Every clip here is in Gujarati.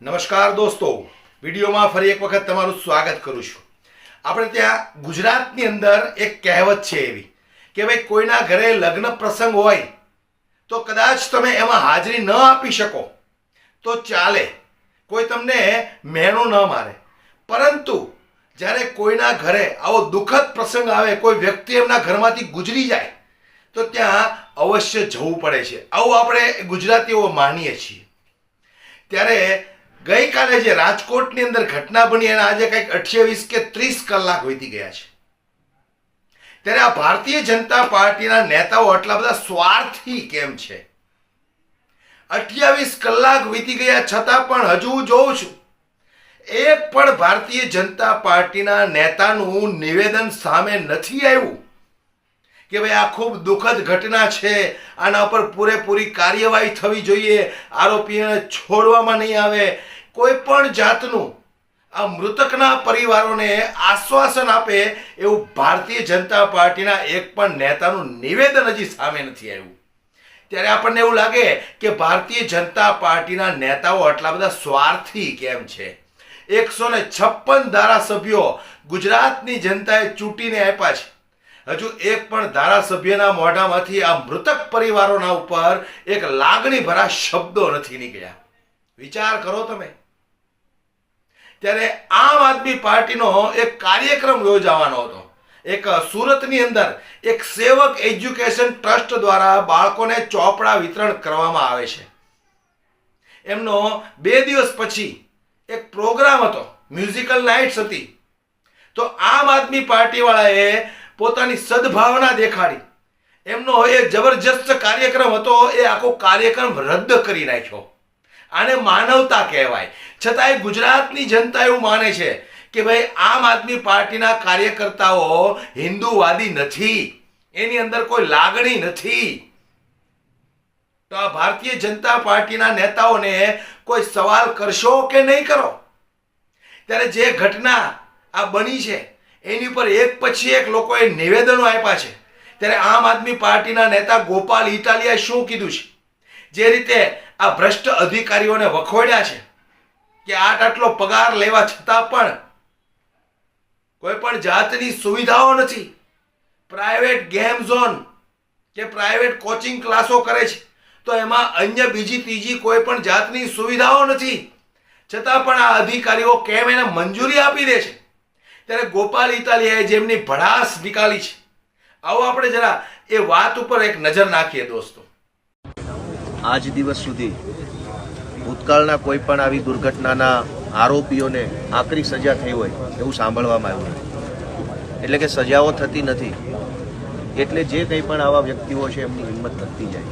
નમસ્કાર દોસ્તો. વિડીયોમાં ફરી એક વખત તમારું સ્વાગત કરું છું. આપણે ત્યાં ગુજરાતની અંદર એક કહેવત છે એવી કે ભાઈ, કોઈના ઘરે લગ્ન પ્રસંગ હોય તો કદાચ તમે એમાં હાજરી ન આપી શકો. તો ચાલે. કોઈ તમને મહેણો ન મારે. પરંતુ જ્યારે કોઈના ઘરે આવો દુઃખદ પ્રસંગ આવે, કોઈ વ્યક્તિ એમના ઘરમાંથી ગુજરી જાય, તો ત્યાં અવશ્ય જવું પડે છે. આવું આપણે ગુજરાતીઓ માનીએ છીએ. ત્યારે ગઈકાલે જે રાજકોટની અંદર ઘટના બની અને આજે કંઈક અઠ્યાવીસ કે ત્રીસ કલાક વીતી ગયા છે. ત્યારે આ ભારતીય જનતા પાર્ટીના નેતાઓ આટલા બધા સ્વાર્થી કેમ છે? અઠ્યાવીસ કલાક વીતી ગયા છતાં પણ હજુ જોઉં છું. એક પણ ભારતીય જનતા પાર્ટીના નેતાનું નિવેદન સામે નથી આવ્યું. કે ભાઈ આ ખૂબ દુઃખદ ઘટના છે. આના ઉપર પૂરેપૂરી કાર્યવાહી થવી જોઈએ. આરોપીને છોડવામાં નહીં આવે. કોઈ પણ જાતનું આ મૃતકના પરિવારોને આશ્વાસન આપે એવું ભારતીય જનતા પાર્ટીના એક પણ નેતાનું નિવેદન હજી સામે નથી આવ્યું. ત્યારે આપણને એવું લાગે કે ભારતીય જનતા પાર્ટીના નેતાઓ આટલા બધા સ્વાર્થી કેમ છે? એકસો ને છપ્પન ધારાસભ્યો ગુજરાતની જનતાએ ચૂંટીને આપ્યા છે. હજુ એક પણ ધારાસભ્યના મોઢામાંથી આ મૃતક પરિવારોના ઉપર એક લાગણી ભરા શબ્દો નથી નીકળ્યા. વિચાર કરો તમે. ત્યારે આમ આદમી પાર્ટીનો એક કાર્યક્રમ યોજાવાનો હતો. એક સુરતની અંદર એક સેવક એજ્યુકેશન ટ્રસ્ટ દ્વારા બાળકોને ચોપડા વિતરણ કરવામાં આવે છે. એમનો બે દિવસ પછી એક પ્રોગ્રામ હતો, મ્યુઝિકલ નાઇટ્સ હતી. તો આમ આદમી પાર્ટી વાળાએ પોતાની સદભાવના દેખાડી. એમનો એ જબરજસ્ત કાર્યક્રમ હતો, એ આખો કાર્યક્રમ રદ કરી નાખ્યો. આને માનવતા કહેવાય. છતાંય ગુજરાતની જનતા એવું માને છે કે ભાઈ, આમ આદમી પાર્ટીના કાર્યકર્તાઓ હિન્દુવાદી નથી. એની અંદર કોઈ લાગણી નથી. તો આ ભારતીય જનતા પાર્ટીના નેતાઓને કોઈ સવાલ કરશો કે નહીં કરો? ત્યારે જે ઘટના આ બની છે એની ઉપર એક પછી એક લોકોએ નિવેદનો આપ્યા છે. ત્યારે આમ આદમી પાર્ટીના નેતા ગોપાલ ઇટાલિયાએ શું કીધું છે? જે રીતે આ ભ્રષ્ટ અધિકારીઓને વખોડ્યા છે કે આટ આટલો પગાર લેવા છતાં પણ કોઈ પણ જાતની સુવિધાઓ નથી. પ્રાઇવેટ ગેમ ઝોન કે પ્રાઇવેટ કોચિંગ ક્લાસો કરે છે. તો એમાં અન્ય બીજી ત્રીજી કોઈ પણ જાતની સુવિધાઓ નથી. છતાં પણ આ અધિકારીઓ કેમ એને મંજૂરી આપી દે છે? ત્યારે ગોપાલ ઇટાલિયાએ જેમની ભડાસ નીકાળી છે. આવો આપણે જરા એ વાત ઉપર એક નજર નાખીએ દોસ્તો. આજ દિવસ સુધી ભૂતકાળના કોઈ પણ આવી દુર્ઘટનાના આરોપીઓને આકરી સજા થઈ હોય એવું સાંભળવામાં આવ્યું નથી. એટલે કે સજાઓ થતી નથી. એટલે જે કંઈ પણ આવા વ્યક્તિઓ છે એમની હિંમત વધતી જાય.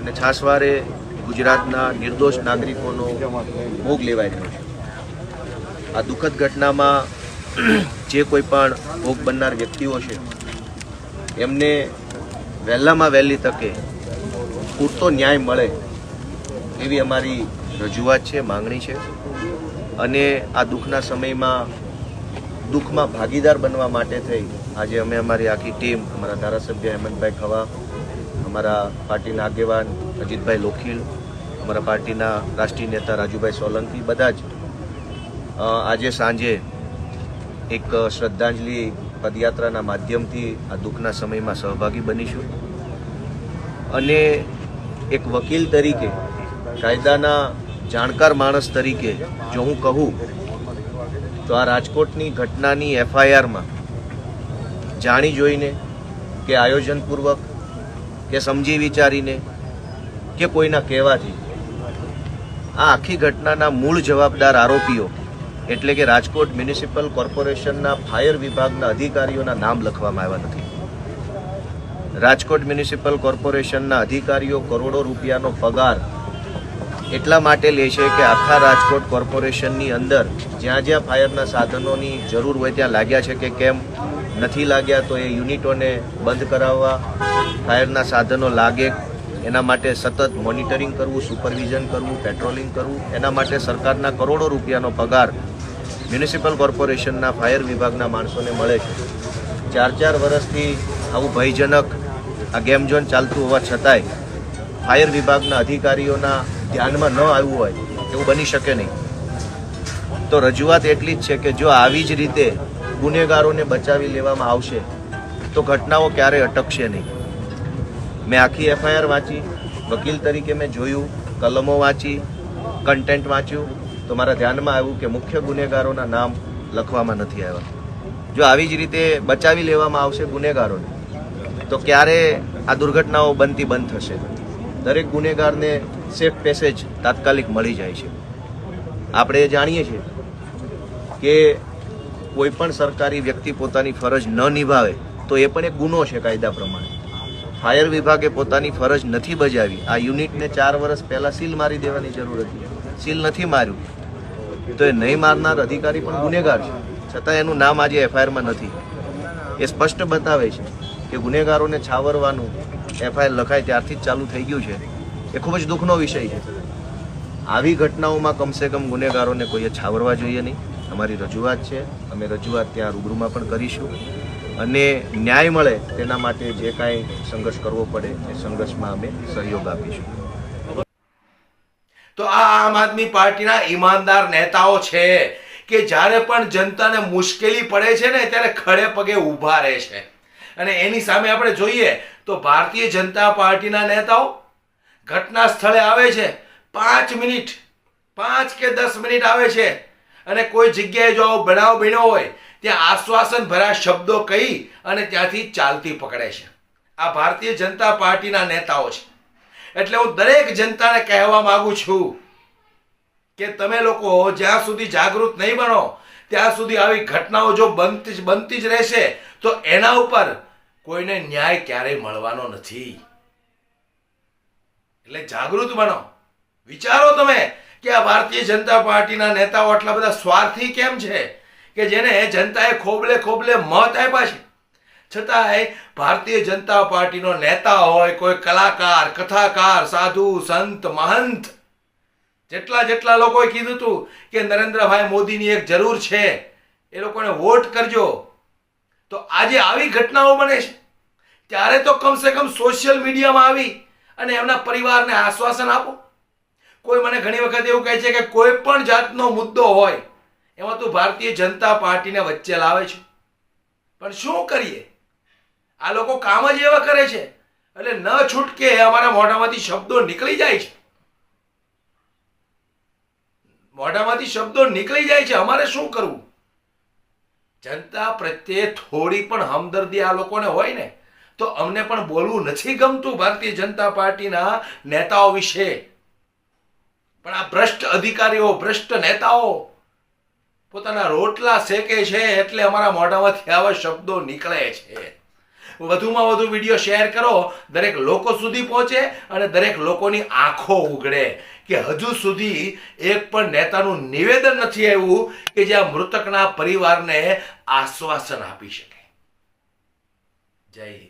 અને છાસવારે ગુજરાતના નિર્દોષ નાગરિકોનો ભોગ લેવાઈ રહ્યો છે. આ દુઃખદ ઘટનામાં જે કોઈ પણ ભોગ બનનાર વ્યક્તિઓ છે, એમને વહેલામાં વહેલી તકે પૂરતો ન્યાય મળે એવી અમારી રજૂઆત છે, માંગણી છે. અને આ દુઃખના સમયમાં દુઃખમાં ભાગીદાર બનવા માટે થઈ, આજે અમે અમારી આખી ટીમ, અમારા ધારાસભ્ય હેમંતભાઈ ખવા, અમારા પાર્ટીના આગેવાન અજીતભાઈ લોખીલ, અમારા પાર્ટીના રાષ્ટ્રીય નેતા રાજુભાઈ સોલંકી, બધા જ આજે સાંજે એક શ્રદ્ધાંજલિ પદયાત્રાના માધ્યમથી આ દુઃખના સમયમાં સહભાગી બનીશું. અને એક વકીલ તરીકે, કાયદાના જાણકાર માણસ તરીકે જો હું કહું, તો આ રાજકોટની ઘટનાની એફઆઈઆરમાં જાણી જોઈને કે આયોજનપૂર્વક, કે સમજી વિચારીને, કે કોઈના કહેવાથી આ આખી ઘટનાના મૂળ જવાબદાર આરોપીઓ એટલે કે રાજકોટ મ્યુનિસિપલ કોર્પોરેશનના ફાયર વિભાગના અધિકારીઓના નામ લખવામાં આવ્યા નથી. રાજકોટ મ્યુનિસિપલ કોર્પોરેશનના અધિકારીઓ કરોડો રૂપિયાનો પગાર એટલા માટે લે છે કે આખા રાજકોટ કોર્પોરેશનની અંદર જ્યાં જ્યાં ફાયરના સાધનોની જરૂર હોય ત્યાં લાગ્યા છે કે કેમ નથી લાગ્યા તો એ યુનિટોને બંધ કરાવવા, ફાયરના સાધનો લાગે, એના માટે સતત મોનિટરિંગ કરવું, સુપરવિઝન કરવું, પેટ્રોલિંગ કરવું, એના માટે સરકારના કરોડો રૂપિયાનો પગાર મ્યુનિસિપલ કોર્પોરેશનના ફાયર વિભાગના માણસોને મળે છે. ચાર ચાર વર્ષથી આવું ભયજનક આ ગેમ ઝોન ચાલતું હોવા છતાંય ફાયર વિભાગના અધિકારીઓના ધ્યાનમાં ન આવ્યું હોય એવું બની શકે નહીં. તો રજૂઆત એટલી જ છે કે જો આવી જ રીતે ગુનેગારોને બચાવી લેવામાં આવશે, તો ઘટનાઓ ક્યારેય અટકશે નહીં. મેં આખી એફઆઈઆર વાંચી, વકીલ તરીકે મેં જોયું, કલમો વાંચી કન્ટેન્ટ વાંચ્યું તો મારા ધ્યાનમાં આવ્યું કે મુખ્ય ગુનેગારોના નામ લખવામાં નથી આવ્યા. જો આવી જ રીતે બચાવી લેવામાં આવશે ગુનેગારોને, તો ક્યારે આ દુર્ઘટનાઓ બનતી બંધ થશે? દરેક ગુનેગારને સેફ પેસેજ તાત્કાલિક મળી જાય છે. આપણે જાણીએ છીએ કે કોઈ પણ સરકારી વ્યક્તિ પોતાની ફરજ ન નિભાવે, તો એ પણ એક ગુનો છે કાયદા પ્રમાણે. ફાયર વિભાગે પોતાની ફરજ નથી બજાવી. આ યુનિટને ચાર વર્ષ પહેલાં સીલ મારી દેવાની જરૂર હતી. સીલ નથી માર્યું. તો એ નહીં મારનાર અધિકારી પણ ગુનેગાર છે. છતાં એનું નામ આજે એફઆઈઆરમાં નથી. એ સ્પષ્ટ બતાવે છે કે ગુનેગારોને છાવરવાનું એફઆઈઆર લખાય ત્યારથી જ ચાલુ થઈ ગયું છે. એ ખૂબ જ દુઃખનો વિષય છે. આવી ઘટનાઓમાં કમસે કમ ગુનેગારોને કોઈએ છાવરવા જોઈએ નહીં. અમારી રજૂઆત છે. અમે રજૂઆત ત્યાં રૂબરૂમાં પણ કરીશું. અને ન્યાય મળે તેના માટે જે કાંઈ સંઘર્ષ કરવો પડે એ સંઘર્ષમાં અમે સહયોગ આપીશું. તો આ આમ આદમી પાર્ટીના ઈમાનદાર નેતાઓ છે કે જ્યારે પણ જનતાને મુશ્કેલી પડે છે ને ત્યારે ખડે પગે ઊભા રહે છે. અને એની સામે આપણે જોઈએ તો ભારતીય જનતા પાર્ટીના નેતાઓ ઘટના સ્થળે આવે છે. પાંચ મિનિટ, પાંચ કે દસ મિનિટ આવે છે. અને કોઈ જગ્યાએ જો આવો બનાવ બન્યો હોય, ત્યાં આશ્વાસન ભર્યા શબ્દો કહી અને ત્યાંથી ચાલતી પકડે છે. આ ભારતીય જનતા પાર્ટીના નેતાઓ છે. એટલે હું દરેક જનતાને કહેવા માંગુ છું કે તમે લોકો જ્યાં સુધી જાગૃત નહીં બનો, ત્યાં સુધી આવી ઘટનાઓ જો બનતી બનતી જ રહેશે, તો એના ઉપર કોઈને ન્યાય ક્યારેય મળવાનો નથી. એટલે જાગૃત બનો. વિચારો તમે કે આ ભારતીય જનતા પાર્ટીના નેતાઓ આટલા બધા સ્વાર્થી કેમ છે? કે જેને જનતાએ ખોબલે ખોબલે મત આપ્યા છે. છતાંય ભારતીય જનતા પાર્ટીનો નેતા હોય, કોઈ કલાકાર, કથાકાર, સાધુ, સંત, મહંત, જેટલા જેટલા લોકોએ કીધું હતું કે નરેન્દ્રભાઈ મોદીની એક જરૂર છે, એ લોકોને વોટ કરજો. તો આજે આવી ઘટનાઓ બને છે. ત્યારે તો કમસે કમ સોશિયલ મીડિયામાં આવી અને એમના પરિવારને આશ્વાસન આપો. કોઈ મને ઘણી વખત એવું કહે છે કે કોઈ પણ જાતનો મુદ્દો હોય, એમાં તું ભારતીય જનતા પાર્ટીને વચ્ચે લાવે છે. પણ શું કરીએ? આ લોકો કામ જ એવા કરે છે. એટલે ન છૂટકે અમારા મોઢામાંથી શબ્દો નીકળી જાય છે. મોઢામાંથી શબ્દો નીકળી જાય છે. અમારે શું કરવું? જનતા પ્રત્યે થોડી પણ હમદર્દી આ લોકોને હોય ને, તો અમને પણ બોલવું નથી ગમતું ભારતીય જનતા પાર્ટીના નેતાઓ વિશે. પણ આ ભ્રષ્ટ અધિકારીઓ, ભ્રષ્ટ નેતાઓ પોતાના રોટલા શેકે છે એટલે અમારા મોઢામાંથી આવા શબ્દો નીકળે છે. વધુમાં વધુ વીડિયો શેર કરો, દરેક લોકો સુધી પહોંચે અને દરેક લોકોની આંખો ઉગડે. કે હજુ સુધી એક પણ નેતાનું નિવેદન નથી આવ્યું કે જે આ મૃતકના પરિવારને આશ્વાસન આપી શકે. જય હિન્દ.